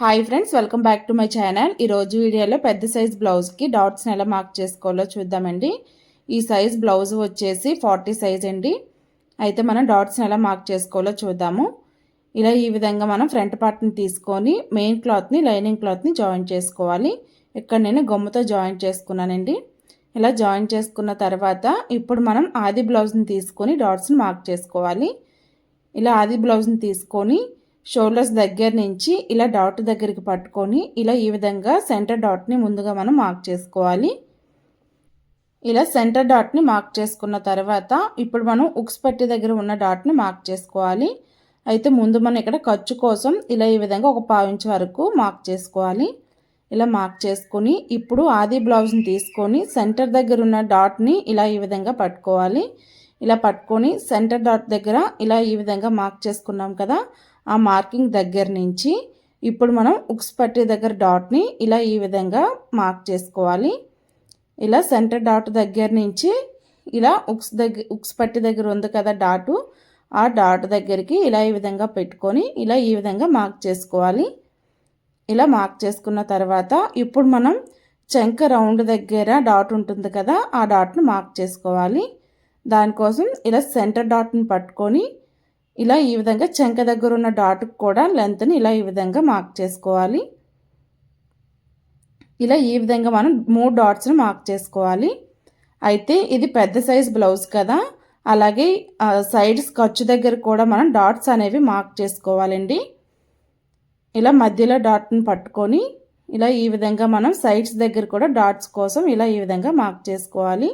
Hi friends welcome back to my channel ఈరోజు వీడియోలో పెద్ద సైజ్ బ్లౌజ్కి డాట్స్ని ఎలా మార్క్ చేసుకోవాలో చూద్దామండి. ఈ సైజ్ బ్లౌజ్ వచ్చేసి ఫార్టీ సైజ్ అండి. అయితే మనం డాట్స్ని ఎలా మార్క్ చేసుకోవాలో చూద్దాము. ఇలా ఈ విధంగా మనం ఫ్రంట్ పార్ట్ని తీసుకొని మెయిన్ క్లాత్ని లైనింగ్ క్లాత్ని జాయిన్ చేసుకోవాలి. ఇక్కడ నేను గొమ్మతో జాయిన్ చేసుకున్నానండి. ఇలా జాయిన్ చేసుకున్న తర్వాత ఇప్పుడు మనం ఆది బ్లౌజ్ని తీసుకొని డాట్స్ని మార్క్ చేసుకోవాలి. ఇలా ఆది బ్లౌజ్ని తీసుకొని షోల్డర్స్ దగ్గర నుంచి ఇలా డాట్ దగ్గరికి పట్టుకొని ఇలా ఈ విధంగా సెంటర్ డాట్ని ముందుగా మనం మార్క్ చేసుకోవాలి. ఇలా సెంటర్ డాట్ని మార్క్ చేసుకున్న తర్వాత ఇప్పుడు మనం ఉక్స్ పట్టి దగ్గర ఉన్న డాట్ని మార్క్ చేసుకోవాలి. అయితే ముందు మనం ఇక్కడ ఖర్చు కోసం ఇలా ఈ విధంగా ఒక పావించి వరకు మార్క్ చేసుకోవాలి. ఇలా మార్క్ చేసుకొని ఇప్పుడు ఆది బ్లౌజ్ని తీసుకొని సెంటర్ దగ్గర ఉన్న డాట్ని ఇలా ఈ విధంగా పట్టుకోవాలి. ఇలా పట్టుకొని సెంటర్ డాట్ దగ్గర ఇలా ఈ విధంగా మార్క్ చేసుకున్నాం కదా. ఆ మార్కింగ్ దగ్గర నుంచి ఇప్పుడు మనం ఉక్స్ పట్టే దగ్గర డాట్ని ఇలా ఈ విధంగా మార్క్ చేసుకోవాలి. ఇలా సెంటర్ డాట్ దగ్గర నుంచి ఇలా ఉక్స్ దగ్గర ఉక్స్ పట్టి దగ్గర ఉంది కదా డాటు ఆ డాట్ దగ్గరికి ఇలా ఈ విధంగా పెట్టుకొని ఇలా ఈ విధంగా మార్క్ చేసుకోవాలి. ఇలా మార్క్ చేసుకున్న తర్వాత ఇప్పుడు మనం చెంక రౌండ్ దగ్గర డాట్ ఉంటుంది కదా ఆ డాట్ను మార్క్ చేసుకోవాలి. దానికోసం ఇలా సెంటర్ డాట్ని పట్టుకొని ఇలా ఈ విధంగా చెంక దగ్గర ఉన్న డాట్కి కూడా లెంత్ని ఇలా ఈ విధంగా మార్క్ చేసుకోవాలి. ఇలా ఈ విధంగా మనం మూడు డాట్స్ని మార్క్ చేసుకోవాలి. అయితే ఇది పెద్ద సైజ్ బ్లౌజ్ కదా. అలాగే సైడ్స్ ఖర్చు దగ్గర కూడా మనం డాట్స్ అనేవి మార్క్ చేసుకోవాలండి. ఇలా మధ్యలో డాట్ని పట్టుకొని ఇలా ఈ విధంగా మనం సైడ్స్ దగ్గర కూడా డాట్స్ కోసం ఇలా ఈ విధంగా మార్క్ చేసుకోవాలి.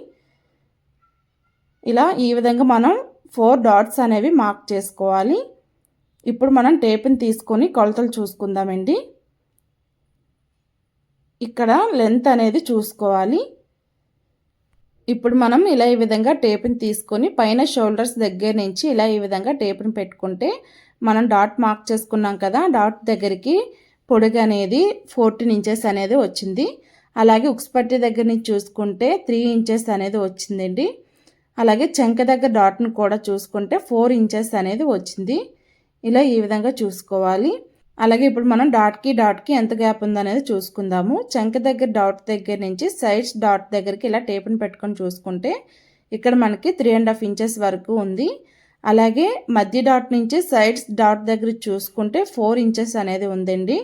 ఇలా ఈ విధంగా మనం ఫోర్ డాట్స్ అనేవి మార్క్ చేసుకోవాలి. ఇప్పుడు మనం టేప్ని తీసుకొని కొలతలు చూసుకుందామండి. ఇక్కడ లెంత్ అనేది చూసుకోవాలి. ఇప్పుడు మనం ఇలా ఈ విధంగా టేప్ని తీసుకొని పైన షోల్డర్స్ దగ్గర నుంచి ఇలా ఈ విధంగా టేప్ని పెట్టుకుంటే మనం డాట్ మార్క్ చేసుకున్నాం కదా డాట్ దగ్గరికి పొడుగు అనేది ఫోర్టీన్ ఇంచెస్ అనేది వచ్చింది. అలాగే ఉక్స్పట్టి దగ్గర నుంచి చూసుకుంటే త్రీ ఇంచెస్ అనేది వచ్చిందండి. అలాగే చెంక దగ్గర డాట్ను కూడా చూసుకుంటే ఫోర్ ఇంచెస్ అనేది వచ్చింది. ఇలా ఈ విధంగా చూసుకోవాలి. అలాగే ఇప్పుడు మనం డాట్కి డాట్కి ఎంత గ్యాప్ ఉందనేది చూసుకుందాము. చెంక దగ్గర డాట్ దగ్గర నుంచి సైడ్స్ డాట్ దగ్గరికి ఇలా టేప్ని పెట్టుకొని చూసుకుంటే ఇక్కడ మనకి త్రీ అండ్ హాఫ్ ఇంచెస్ వరకు ఉంది. అలాగే మధ్య డాట్ నుంచి సైడ్స్ డాట్ దగ్గర చూసుకుంటే ఫోర్ ఇంచెస్ అనేది ఉందండి.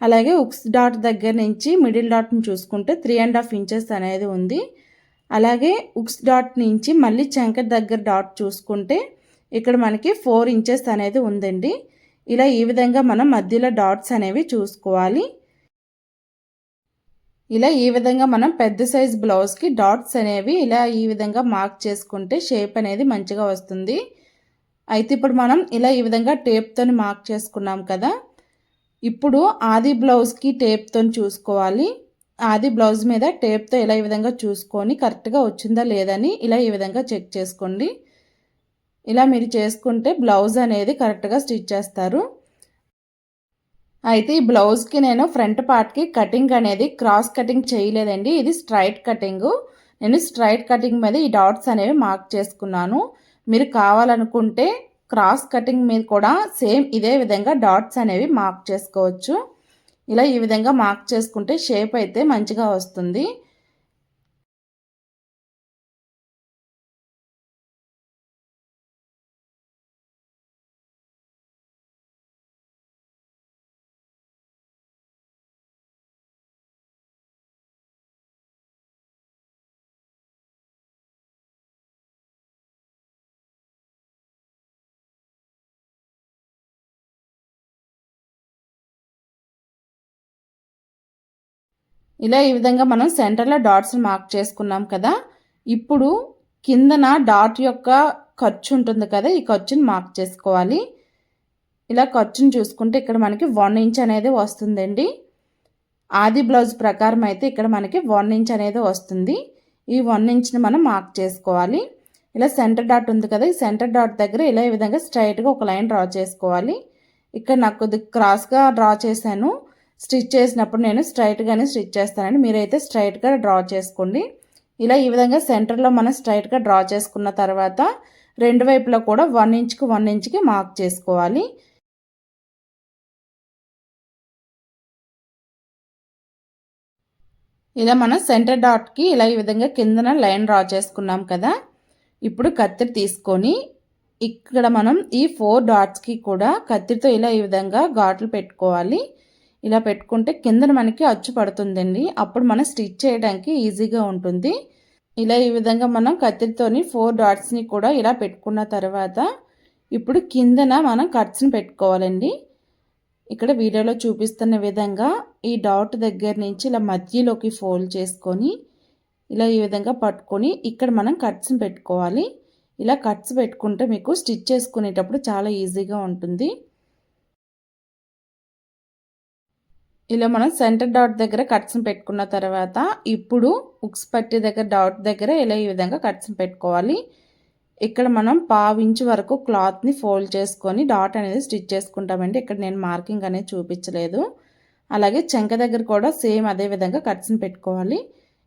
అలాగే ఉక్స్ డాట్ దగ్గర నుంచి మిడిల్ డాట్ని చూసుకుంటే త్రీ అండ్ హాఫ్ ఇంచెస్ అనేది ఉంది. అలాగే ఉక్స్ డాట్ నుంచి మళ్ళీ చంక దగ్గర డాట్ చూసుకుంటే ఇక్కడ మనకి ఫోర్ ఇంచెస్ అనేది ఉందండి. ఇలా ఈ విధంగా మనం మధ్యలో డాట్స్ అనేవి చూసుకోవాలి. ఇలా ఈ విధంగా మనం పెద్ద సైజ్ బ్లౌజ్కి డాట్స్ అనేవి ఇలా ఈ విధంగా మార్క్ చేసుకుంటే షేప్ అనేది మంచిగా వస్తుంది. అయితే ఇప్పుడు మనం ఇలా ఈ విధంగా టేప్తో మార్క్ చేసుకున్నాం కదా. ఇప్పుడు ఆది బ్లౌజ్కి టేప్తో చూసుకోవాలి. అది బ్లౌజ్ మీద టేప్తో ఇలా ఈ విధంగా చూసుకొని కరెక్ట్గా వచ్చిందా లేదని ఇలా ఈ విధంగా చెక్ చేసుకోండి. ఇలా మీరు చేసుకుంటే బ్లౌజ్ అనేది కరెక్ట్గా స్టిచ్ చేస్తారు. అయితే ఈ బ్లౌజ్కి నేను ఫ్రంట్ పార్ట్కి కటింగ్ అనేది క్రాస్ కటింగ్ చేయలేదండి. ఇది స్ట్రైట్ కటింగ్. నేను స్ట్రైట్ కటింగ్ మీద ఈ డాట్స్ అనేవి మార్క్ చేసుకున్నాను. మీరు కావాలనుకుంటే క్రాస్ కటింగ్ మీద కూడా సేమ్ ఇదే విధంగా డాట్స్ అనేవి మార్క్ చేసుకోవచ్చు. ఇలా ఈ విధంగా మార్క్ చేసుకుంటే షేప్ అయితే మంచిగా వస్తుంది. ఇలా ఈ విధంగా మనం సెంటర్లో డాట్స్ మార్క్ చేసుకున్నాం కదా ఇప్పుడు కిందన డాట్ యొక్క ఖర్చు ఉంటుంది కదా ఈ ఖర్చుని మార్క్ చేసుకోవాలి. ఇలా ఖర్చుని చూసుకుంటే ఇక్కడ మనకి వన్ ఇంచ్ అనేది వస్తుందండి. ఆది బ్లౌజ్ ప్రకారం అయితే ఇక్కడ మనకి వన్ ఇంచ్ అనేది వస్తుంది. ఈ వన్ ఇంచ్ని మనం మార్క్ చేసుకోవాలి. ఇలా సెంటర్ డాట్ ఉంది కదా ఈ సెంటర్ డాట్ దగ్గర ఇలా ఈ విధంగా స్ట్రైట్గా ఒక లైన్ డ్రా చేసుకోవాలి. ఇక్కడ నాకు కొద్దిగా క్రాస్గా డ్రా చేశాను. స్టిచ్ చేసినప్పుడు నేను స్ట్రైట్గానే స్టిచ్ చేస్తానండి మీరైతే స్ట్రైట్గా డ్రా చేసుకోండి. ఇలా ఈ విధంగా సెంటర్లో మనం స్ట్రైట్గా డ్రా చేసుకున్న తర్వాత రెండు వైపులా కూడా వన్ ఇంచ్కి వన్ ఇంచ్కి మార్క్ చేసుకోవాలి. ఇలా మనం సెంటర్ డాట్కి ఇలా ఈ విధంగా కిందన లైన్ డ్రా చేసుకున్నాం కదా. ఇప్పుడు కత్తిరి తీసుకొని ఇక్కడ మనం ఈ ఫోర్ డాట్స్కి కూడా కత్తిరితో ఇలా ఈ విధంగా ఘాట్లు పెట్టుకోవాలి. ఇలా పెట్టుకుంటే కిందన మనకి అచ్చు పడుతుందండి. అప్పుడు మనం స్టిచ్ చేయడానికి ఈజీగా ఉంటుంది. ఇలా ఈ విధంగా మనం కత్తిరితోని ఫోర్ డాట్స్ని కూడా ఇలా పెట్టుకున్న తర్వాత ఇప్పుడు కిందన మనం కట్స్ని పెట్టుకోవాలండి. ఇక్కడ వీడియోలో చూపిస్తున్న విధంగా ఈ డాట్ దగ్గర నుంచి ఇలా మధ్యలోకి ఫోల్డ్ చేసుకొని ఇలా ఈ విధంగా పట్టుకొని ఇక్కడ మనం కట్స్ని పెట్టుకోవాలి. ఇలా కట్స్ పెట్టుకుంటే మీకు స్టిచ్ చేసుకునేటప్పుడు చాలా ఈజీగా ఉంటుంది. ఇలా మనం సెంటర్ డాట్ దగ్గర కట్స్ని పెట్టుకున్న తర్వాత ఇప్పుడు ఉక్స్ పట్టి దగ్గర డాట్ దగ్గర ఇలా ఈ విధంగా కట్స్ని పెట్టుకోవాలి. ఇక్కడ మనం పావించి వరకు క్లాత్ని ఫోల్డ్ చేసుకొని డాట్ అనేది స్టిచ్ చేసుకుంటామండి. ఇక్కడ నేను మార్కింగ్ అనేది చూపించలేదు. అలాగే చెంక దగ్గర కూడా సేమ్ అదే విధంగా కట్స్ని పెట్టుకోవాలి.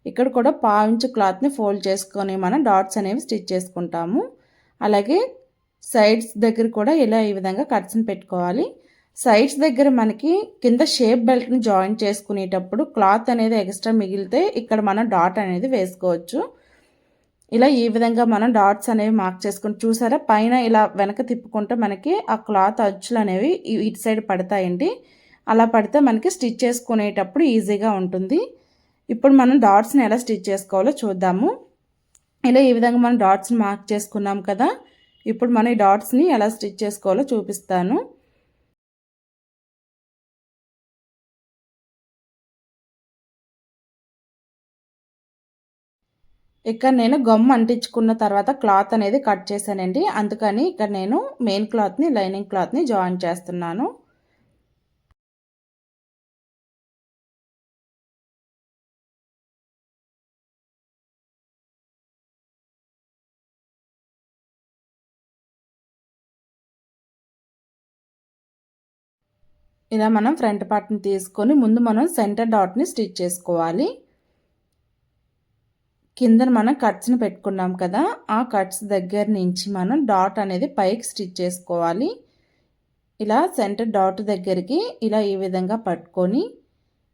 ఇక్కడ కూడా పావించి క్లాత్ని ఫోల్డ్ చేసుకొని మనం డాట్స్ అనేవి స్టిచ్ చేసుకుంటాము. అలాగే సైడ్స్ దగ్గర కూడా ఇలా ఈ విధంగా కట్స్ని పెట్టుకోవాలి. సైడ్స్ దగ్గర మనకి కింద షేప్ బెల్ట్ని జాయిన్ చేసుకునేటప్పుడు క్లాత్ అనేది ఎక్స్ట్రా మిగిలితే ఇక్కడ మనం డాట్ అనేది వేసుకోవచ్చు. ఇలా ఈ విధంగా మనం డాట్స్ అనేవి మార్క్ చేసుకుని చూసారా? పైన ఇలా వెనక తిప్పుకుంటే మనకి ఆ క్లాత్ అచ్చులు అనేవి ఇటు సైడ్ పడతాయండి. అలా పడితే మనకి స్టిచ్ చేసుకునేటప్పుడు ఈజీగా ఉంటుంది. ఇప్పుడు మనం డాట్స్ని ఎలా స్టిచ్ చేసుకోవాలో చూద్దాము. ఇలా ఈ విధంగా మనం డాట్స్ని మార్క్ చేసుకున్నాం కదా. ఇప్పుడు మనం ఈ డాట్స్ని ఎలా స్టిచ్ చేసుకోవాలో చూపిస్తాను. ఇక్కడ నేను గమ్ అంటించుకున్న తర్వాత క్లాత్ అనేది కట్ చేశానండి. అందుకని ఇక్కడ నేను మెయిన్ క్లాత్ని లైనింగ్ క్లాత్ని జాయిన్ చేస్తున్నాను. ఇలా మనం ఫ్రంట్ పార్ట్ని తీసుకొని ముందు మనం సెంటర్ డాట్ని స్టిచ్ చేసుకోవాలి. కిందన మనం కట్స్ని పెట్టుకున్నాం కదా ఆ కట్స్ దగ్గర నుంచి మనం డాట్ అనేది పైకి స్టిచ్ చేసుకోవాలి. ఇలా సెంటర్ డాట్ దగ్గరికి ఇలా ఈ విధంగా పట్టుకొని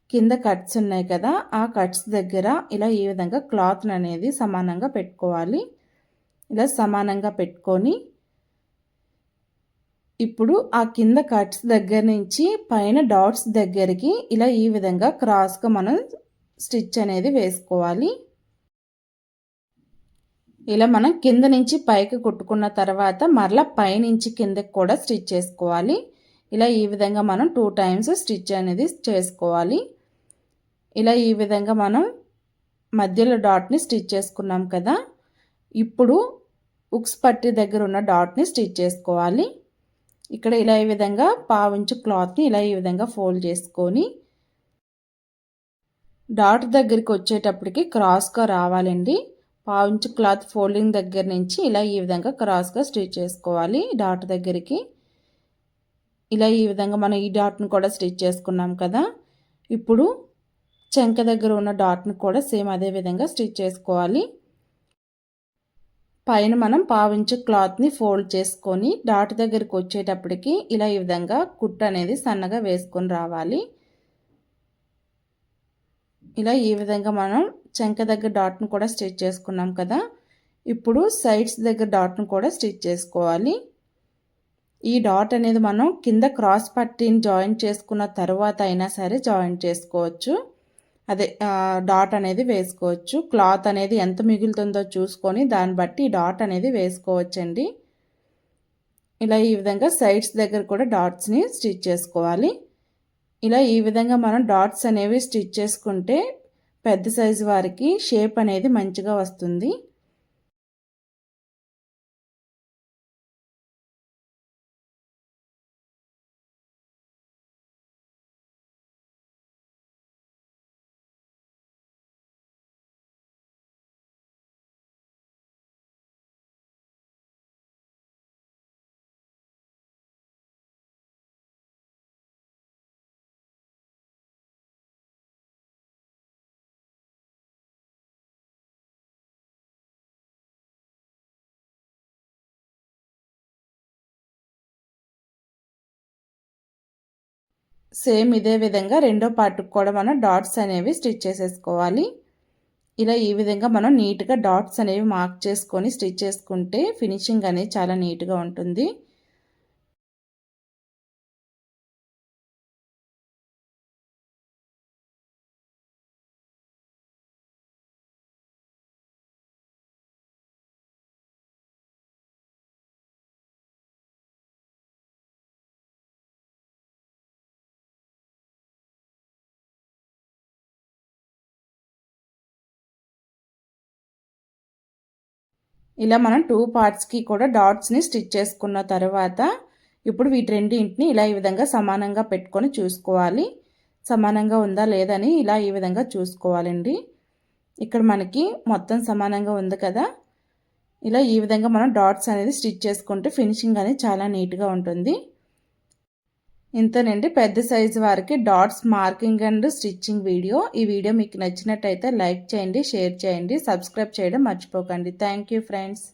కింద కట్స్ ఉన్నాయి కదా ఆ కట్స్ దగ్గర ఇలా ఈ విధంగా క్లాత్ అనేది సమానంగా పెట్టుకోవాలి. ఇలా సమానంగా పెట్టుకొని ఇప్పుడు ఆ కింద కట్స్ దగ్గర నుంచి పైన డాట్స్ దగ్గరికి ఇలా ఈ విధంగా క్రాస్గా మనం స్టిచ్ అనేది వేసుకోవాలి. ఇలా మనం కింద నుంచి పైకి కుట్టుకున్న తర్వాత మరలా పైనుంచి కిందకి కూడా స్టిచ్ చేసుకోవాలి. ఇలా ఈ విధంగా మనం టూ టైమ్స్ స్టిచ్ అనేది చేసుకోవాలి. ఇలా ఈ విధంగా మనం మధ్యలో డాట్ని స్టిచ్ చేసుకున్నాం కదా. ఇప్పుడు ఉక్స్ పట్టి దగ్గర ఉన్న డాట్ని స్టిచ్ చేసుకోవాలి. ఇక్కడ ఇలా ఈ విధంగా పావించు క్లాత్ని ఇలా ఈ విధంగా ఫోల్డ్ చేసుకొని డాట్ దగ్గరికి వచ్చేటప్పటికి క్రాస్గా రావాలండి. పావించు క్లాత్ ఫోల్డింగ్ దగ్గర నుంచి ఇలా ఈ విధంగా క్రాస్గా స్టిచ్ చేసుకోవాలి. డాట్ దగ్గరికి ఇలా ఈ విధంగా మనం ఈ డాట్ను కూడా స్టిచ్ చేసుకున్నాం కదా. ఇప్పుడు చెంక దగ్గర ఉన్న డాట్ను కూడా సేమ్ అదే విధంగా స్టిచ్ చేసుకోవాలి. పైన మనం పావించు క్లాత్ని ఫోల్డ్ చేసుకొని డాట్ దగ్గరికి వచ్చేటప్పటికి ఇలా ఈ విధంగా కుట్ అనేది సన్నగా వేసుకొని రావాలి. ఇలా ఈ విధంగా మనం చెంక దగ్గర డాట్ను కూడా స్టిచ్ చేసుకున్నాం కదా. ఇప్పుడు సైడ్స్ దగ్గర డాట్ను కూడా స్టిచ్ చేసుకోవాలి. ఈ డాట్ అనేది మనం కింద క్రాస్ పట్టీని జాయిన్ చేసుకున్న తర్వాత అయినా సరే జాయిన్ చేసుకోవచ్చు. అదే డాట్ అనేది వేసుకోవచ్చు. క్లాత్ అనేది ఎంత మిగులుతుందో చూసుకొని దాన్ని బట్టి డాట్ అనేది వేసుకోవచ్చండి. ఇలా ఈ విధంగా సైడ్స్ దగ్గర కూడా డాట్స్ని స్టిచ్ చేసుకోవాలి. ఇలా ఈ విధంగా మనం డాట్స్ అనేవి స్టిచ్ చేసుకుంటే పెద్ద సైజు వారికి షేప్ అనేది మంచిగా వస్తుంది. సేమ్ ఇదే విధంగా రెండో పార్ట్కి కూడా మనం డాట్స్ అనేవి స్టిచ్ చేసేసుకోవాలి. ఇలా ఈ విధంగా మనం నీట్గా డాట్స్ అనేవి మార్క్ చేసుకొని స్టిచ్ చేసుకుంటే ఫినిషింగ్ అనేది చాలా నీట్గా ఉంటుంది. ఇలా మనం టూ పార్ట్స్కి కూడా డాట్స్ని స్టిచ్ చేసుకున్న తర్వాత ఇప్పుడు వీటి రెండింటిని ఇలా ఈ విధంగా సమానంగా పెట్టుకొని చూసుకోవాలి. సమానంగా ఉందా లేదని ఇలా ఈ విధంగా చూసుకోవాలండి. ఇక్కడ మనకి మొత్తం సమానంగా ఉంది కదా. ఇలా ఈ విధంగా మనం డాట్స్ అనేది స్టిచ్ చేసుకుంటే ఫినిషింగ్ అనేది చాలా నీట్గా ఉంటుంది. ఇంతనండి పెద్ద సైజు వారికి dots marking and stitching video. ఈ వీడియో మీకు నచ్చినట్టయితే లైక్ చేయండి షేర్ చేయండి సబ్స్క్రైబ్ చేయడం మర్చిపోకండి. Thank friends.